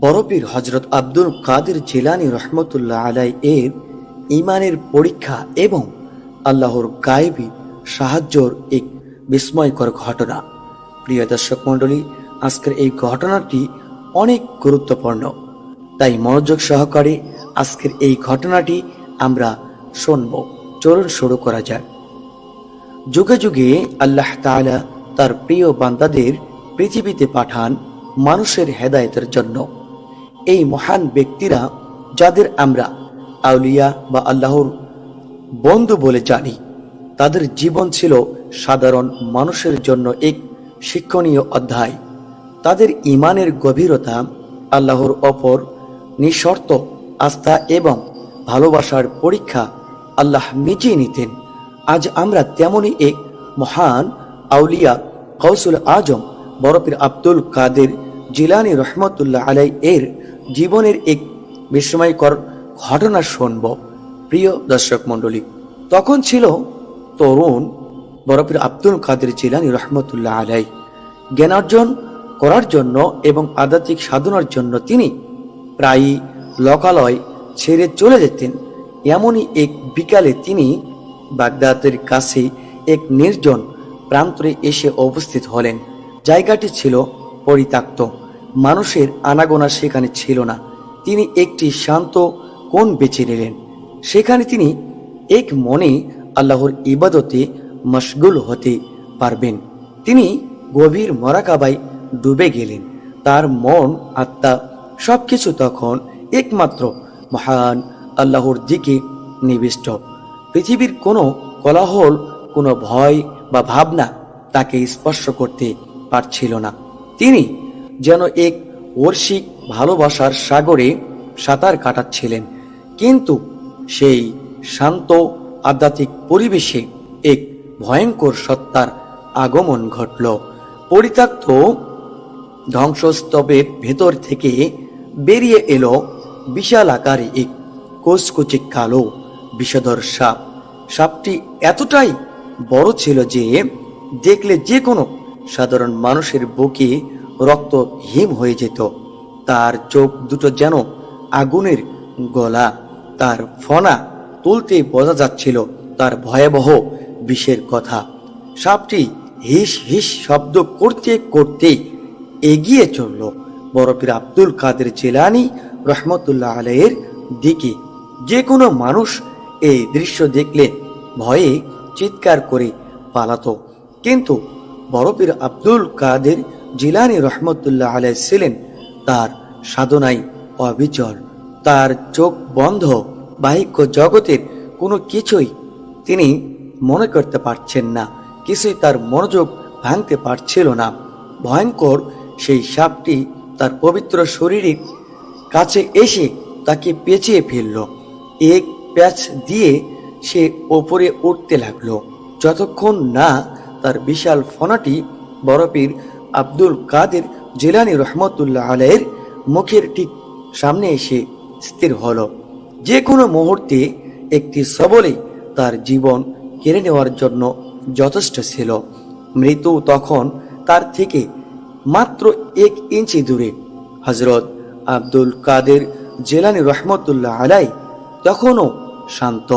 বরপীর হজরত আব্দুল কাদের জিলানি রহমতুল্লাহ আলাই এর ইমানের পরীক্ষা এবং আল্লাহর গায়েবী সাহায্যর এক বিস্ময়কর ঘটনা। প্রিয় দর্শক মণ্ডলী, আজকের এই ঘটনাটি অনেক গুরুত্বপূর্ণ। তাই মনোযোগ সহকারে আজকের এই ঘটনাটি আমরা শুনব। চলুন শুরু করা যাক। যুগে যুগে আল্লাহ তাআলা তার প্রিয় বান্দাদের পৃথিবীতে পাঠান মানুষের হেদায়তের জন্য। এই মহান ব্যক্তিরা যাদের আমরা আউলিয়া বা আল্লাহর বন্ধু বলে জানি, তাদের জীবন ছিল সাধারণ মানুষের জন্য এক শিক্ষণীয় অধ্যায়। তাদের ইমানের গভীরতা আল্লাহর অপর নিঃশর্ত আস্থা এবং ভালোবাসার পরীক্ষা আল্লাহ নিজেই নিতেন। আজ আমরা তেমনই এক মহান আউলিয়া কৌসুল আজম বরফের আব্দুল কাদের জিলানি রহমতুল্লাহ আলাই এর জীবনের এক বিস্ময়কর ঘটনা শুনব, প্রিয় দর্শক মণ্ডলী। তখন ছিল তরুণ বরফের আব্দুল কাদের জিলানি রহমতুল্লাহ আলাই। জ্ঞানার্জন করার জন্য এবং আধ্যাত্মিক সাধনার জন্য তিনি প্রায়ই লোকালয় ছেড়ে চলে যেতেন। এমনই এক বিকালে তিনি বাগদাদের কাছে এক নির্জন প্রান্তরে এসে উপস্থিত হলেন। জায়গাটি ছিল পরিত্যক্ত। মানুষের আনাগোনা সেখানে ছিল না। তিনি একটি শান্ত কোণ বেছে নিলেন। সেখানে তিনি এক মনে আল্লাহর ইবাদতে মশগুল হতে পারবেন। তিনি গভীর মরাকাবাই ডুবে গেলেন। তার মন, আত্মা সবকিছু তখন একমাত্র মহান আল্লাহর দিকে নিবিষ্ট। পৃথিবীর কোনো কলাহল, কোনো ভয় বা ভাবনা তাকে স্পর্শ করতে পারছিল না। তিনি যেন এক ঐর্ষিক ভালোবাসার সাগরে সাঁতার কাটাচ্ছিলেন। কিন্তু সেই শান্ত আধ্যাত্মিক পরিবেশে এক ভয়ঙ্কর সত্তার আগমন ঘটল। পরিত্যক্ত ধ্বংসস্তবের ভেতর থেকে বেরিয়ে এলো বিশাল আকারে এক কোচকুচি কালো বিষধর সাপ। সাপটি এতটাই বড় ছিল যে দেখলে যে কোনো সাধারণ মানুষের বুকে রক্ত হিম হয়ে যেত। তার চোখ দুটো যেন আগুনের গলা। তার ফনা তুলতে বোঝা যাচ্ছিল তার ভয়াবহ বিষের কথা। সাপটি হিস হিস শব্দ করতে করতে এগিয়ে চলল। বরফের আব্দুল কাদের জেলানি রহমতুল্লাহ আলাইয়ের দিকে। যে কোনো মানুষ এই দৃশ্য দেখলে ভয়ে চিৎকার করে পালাতো। কিন্তু বরফের আব্দুল কাদের জিলানি রহমতুল্লাহ আলাই ছিলেন তার সাধনায় অবিচল। তার চোখ বন্ধ, বাহিক্য জগতের কোনো কিছুই তিনি মনে করতে পারছেন না। কিছুই তার মনোযোগ ভাঙতে পারছিল না। ভয়ঙ্কর সেই সাপটি তার পবিত্র শরীরের কাছে এসে তাকে পেঁচিয়ে ফেলল। এক প্যাচ দিয়ে সে ওপরে উঠতে লাগল। যতক্ষণ না তার বিশাল ফনাটি বরফের আব্দুল কাদের জেলানি রহমতুল্লাহ আলাইয়ের মুখের ঠিক সামনে এসে স্থির হল। যে কোনো মুহূর্তে একটি সবলে তার জীবন কেড়ে নেওয়ার জন্য যথেষ্ট ছিল। মৃত্যু তখন তার থেকে মাত্র এক ইঞ্চি দূরে। হজরত আব্দুল কাদের জেলানি রহমতুল্লাহ আলাই তখনও শান্ত,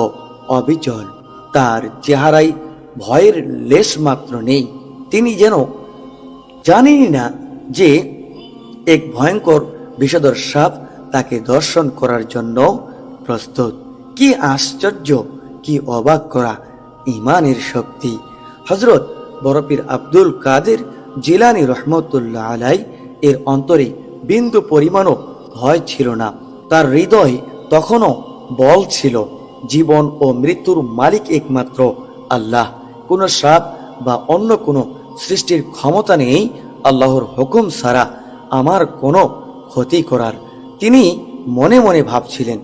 অবিচল। তার চেহারায় ভয়ের লেশ মাত্র নেই। তিনি যেন জানেনই না যে এক ভয়ঙ্কর বিষধর সাপ তাকে দর্শন করার জন্য প্রস্তুত। কি আশ্চর্য, কি অবাক করা ইমানের শক্তি। হজরত বরফির আব্দুল কাদের জিলানি রহমতুল্লাহ আলাই এর অন্তরে বিন্দু পরিমাণও ভয় ছিল না। তার হৃদয় তখনও বল ছিল। জীবন ও মৃত্যুর মালিক একমাত্র আল্লাহ। কোনো সাপ বা অন্য কোনো সৃষ্টির ক্ষমতা নেই, আল্লাহর হুকুম ছাড়া আমার কোনো ক্ষতি করার। তিনি মনে মনে ভাবছিলেন,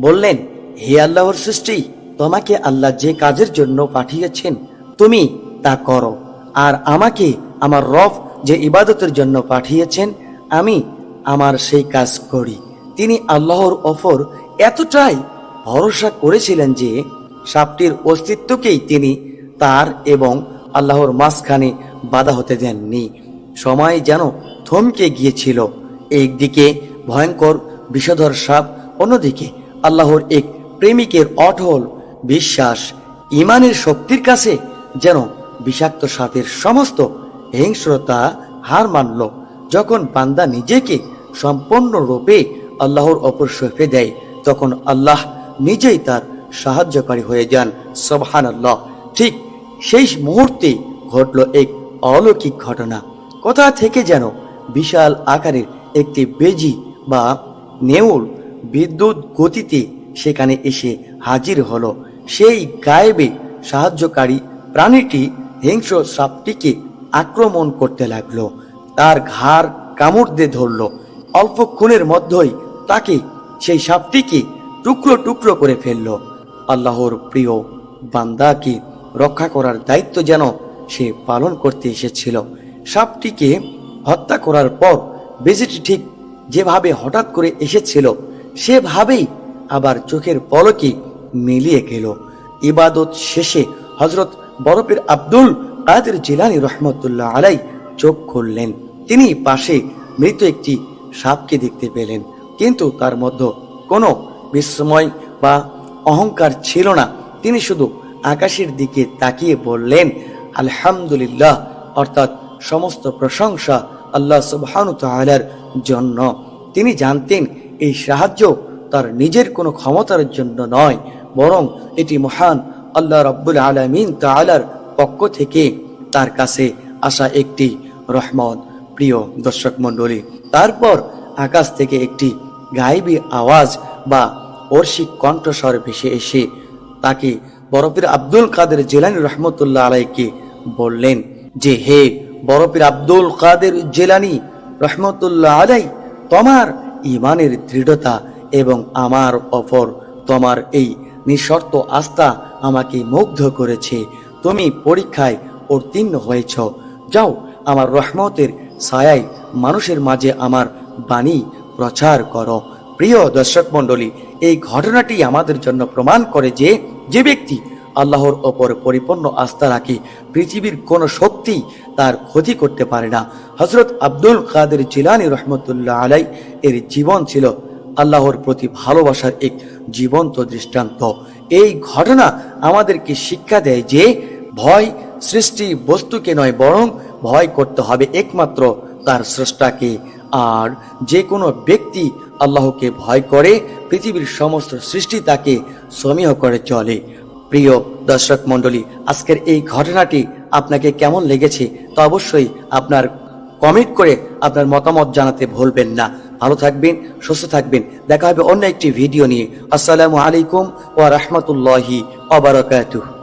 বললেন, হে আল্লাহর সৃষ্টি, তোমাকে আল্লাহ যে কাজের জন্য পাঠিয়েছেন, তুমি তা করো। আর আমাকে আমার রফ যে ইবাদতের জন্য পাঠিয়েছেন, আমি আমার সেই কাজ করি। তিনি আল্লাহর অফর এতটাই ভরসা করেছিলেন যে, সাপটির অস্তিত্বকেই তিনি তার এবং আল্লাহর মাঝখানে বাধা হতে দেননি। সময় যেন থমকে গিয়েছিল। একদিকে ভয়ঙ্কর বিষধর সাপ, অন্যদিকে আল্লাহর এক প্রেমিকের অটল বিশ্বাস। ইমানের শক্তির কাছে যেন বিষাক্ত সাপের সমস্ত হিংস্রতা হার মানল। যখন বান্দা নিজেকে সম্পূর্ণরূপে আল্লাহর অপর সঁপে দেয়, তখন আল্লাহ নিজেই তার সাহায্যকারী হয়ে যান। সবহান আল্লাহ ঠিক সেই মুহূর্তে ঘটল এক অলৌকিক ঘটনা। কোথা থেকে যেন বিশাল আকারের একটি বেজি বা নেউল বিদ্যুৎ গতিতে সেখানে এসে হাজির হলো। সেই গায়েবে সাহায্যকারী প্রাণীটি হিংস্র সাপটিকে আক্রমণ করতে লাগল। তার ঘাড় কামড় দিয়ে ধরলো। অল্পক্ষণের মধ্যেই তাকে সেই সাপটিকে টুকরো টুকরো করে ফেলল। আল্লাহর প্রিয় বান্দাকে রক্ষা করার দায়িত্ব যেন সে পালন করতে এসেছিল। সাপটিকে হত্যা করার পর বেজিটি ঠিক যেভাবে হঠাৎ করে এসেছিল, সেভাবেই আবার চোখের পলকে মিলিয়ে গেল। ইবাদত শেষে হজরত বরফের আব্দুল কাদের জিলানি রহমতুল্লাহ আলাই চোখ খুললেন। তিনি পাশে মৃত একটি সাপকে দেখতে পেলেন, কিন্তু তার মধ্যে কোনো বিস্ময় বা অহংকার ছিল না। তিনি শুধু আকাশের দিকে তাকিয়ে বললেন আলহামদুলিল্লাহ, অর্থাৎ সমস্ত প্রশংসা আল্লাহ সুবহানু তাআলার জন্য। তিনি জানতেন এই সাহায্য তার নিজের কোনো ক্ষমতার জন্য নয়, বরং এটি মহান আল্লাহ রব্বুল আলমিন তাআলার পক্ষ থেকে তার কাছে আসা একটি রহমত। প্রিয় দর্শক মণ্ডলী, তারপর আকাশ থেকে একটি গাইবী আওয়াজ বা অর্শিক কণ্ঠস্বর ভেসে এসে তাকে বরফের আব্দুল কাদের জেলানি রহমতুল্লাহ আলাইকে বললেন যে, হে বরফের আব্দুল কাদের জেলানি রহমতুল্লাহ আলাই, তোমার ইমানের দৃঢ়তা এবং আমার অপর তোমার এই নিঃশর্ত আস্থা আমাকে মুগ্ধ করেছে। তুমি পরীক্ষায় উত্তীর্ণ হয়েছ। যাও, আমার রহমতের ছায়ায় মানুষের মাঝে আমার বাণী প্রচার করো। প্রিয় দর্শক মণ্ডলী, এই ঘটনাটি আমাদের জন্য প্রমাণ করে যে যে ব্যক্তি আল্লাহর ওপর পরিপূর্ণ আস্থা রাখে, পৃথিবীর কোন শক্তি তার ক্ষতি করতে পারে না। হজরত আব্দুল কাদের জিলানি রহমতুল্লাহ আলাই এর জীবন ছিল আল্লাহর প্রতি ভালোবাসার এক জীবন্ত দৃষ্টান্ত। এই ঘটনা আমাদেরকে শিক্ষা দেয় যে ভয় সৃষ্টি বস্তুকে নয়, বরং ভয় করতে হবে একমাত্র তার স্রষ্টাকে। আর যে কোনো ব্যক্তি আল্লাহকে ভয় করে, পৃথিবীর সমস্ত সৃষ্টি তাকে সমীহ করে চলে। প্রিয় দর্শক মণ্ডলী, আজকের এই ঘটনাটি আপনাকে কেমন লেগেছে তা অবশ্যই আপনার কমেন্ট করে আপনার মতামত জানাতে ভুলবেন না। ভালো থাকবেন, সুস্থ থাকবেন। দেখা হবে অন্য একটি ভিডিও নিয়ে। আসসালামু আলাইকুম ওয়া রাহমাতুল্লাহি ওয়া বারাকাতুহু।